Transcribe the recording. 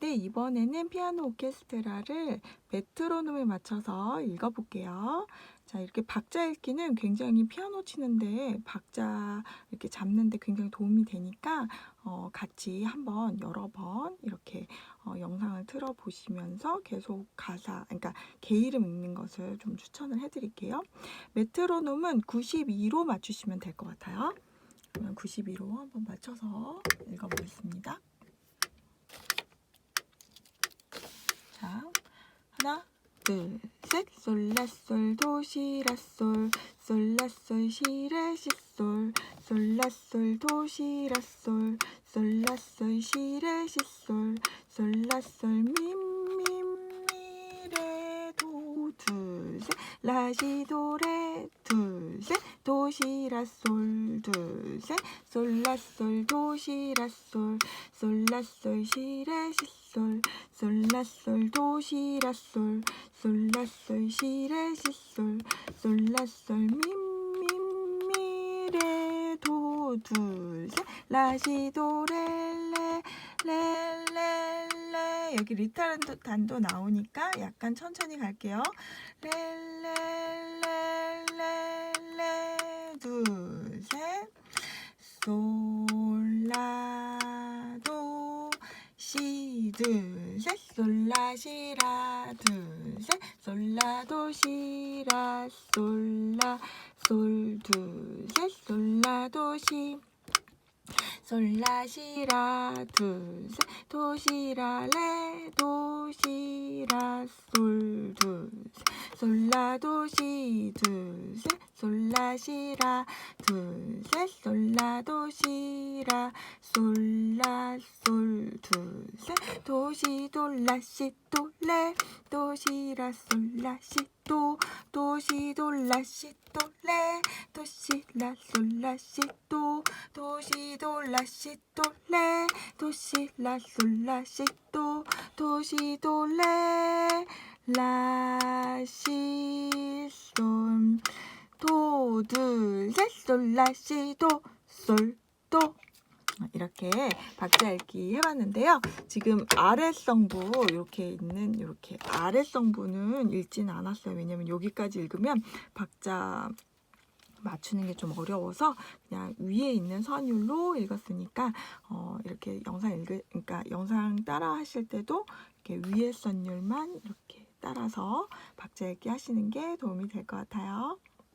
네, 이번에는 피아노 오케스트라를 메트로놈에 맞춰서 읽어볼게요. 자, 이렇게 박자 읽기는 굉장히 피아노 치는데 박자 이렇게 잡는데 굉장히 도움이 되니까 어, 같이 한번 여러 번 이렇게 어, 영상을 틀어 보시면서 계속 가사, 그러니까 개 이름 읽는 것을 좀 추천을 해드릴게요. 메트로놈은 92로 맞추시면 될 것 같아요. 그러면 92로 한번 맞춰서 읽어보겠습니다. 자, 하나, 둘, 셋, 솔라솔 도시라솔, 솔라솔 시레시솔, 솔라솔 도시라솔, 솔라솔 시레시솔, 솔라솔 미 라시도레 둘, 셋, 도시라솔 둘, 셋, 솔라솔 도시라솔, 솔라솔 시레시솔, 솔라솔 도시라솔. 솔라솔 시레시솔. 솔라솔 미미미레 도 둘셋. 라시도레 레 레레레 여기 리타란도 단도 나오니까 약간 천천히 갈게요. 레레레레레 둘셋. 솔라도 시, 둘, 셋, 솔라시라, 둘, 셋, 솔라도, 시라, 솔라, 솔, 둘, 셋, 솔라도, 시, 솔라시라, 둘, 셋, 도시라, 레, 도시라, 솔, 둘, 셋, 솔라 도, 시, 둘, 셋, 솔라시라, 둘, 셋, 솔라 도, 시라, 솔라, 솔, 둘, 셋, 도시, 돌라, 시, 도, 레, 도시라, 솔라, 시, 도, 도시, 돌라, 시, 도, 레, 도시, 라, 솔라, 시, 도, 도시, 돌라, 시, 도, 레, 도시, 라, 솔라, 시, 도, 도시, 도, 레, 라, 시, 솔, 도, 둘, 셋, 솔, 라, 시, 도, 솔, 도. 이렇게 박자 읽기 해봤는데요. 지금 아래성부 이렇게 있는 이렇게 아래성부는 읽지는 않았어요. 왜냐면 여기까지 읽으면 박자 맞추는 게 좀 어려워서 그냥 위에 있는 선율로 읽었으니까 어, 이렇게 영상 읽을 그러니까 영상 따라 하실 때도 이렇게 위에 선율만 이렇게 따라서 박자 읽기 하시는 게 도움이 될 것 같아요.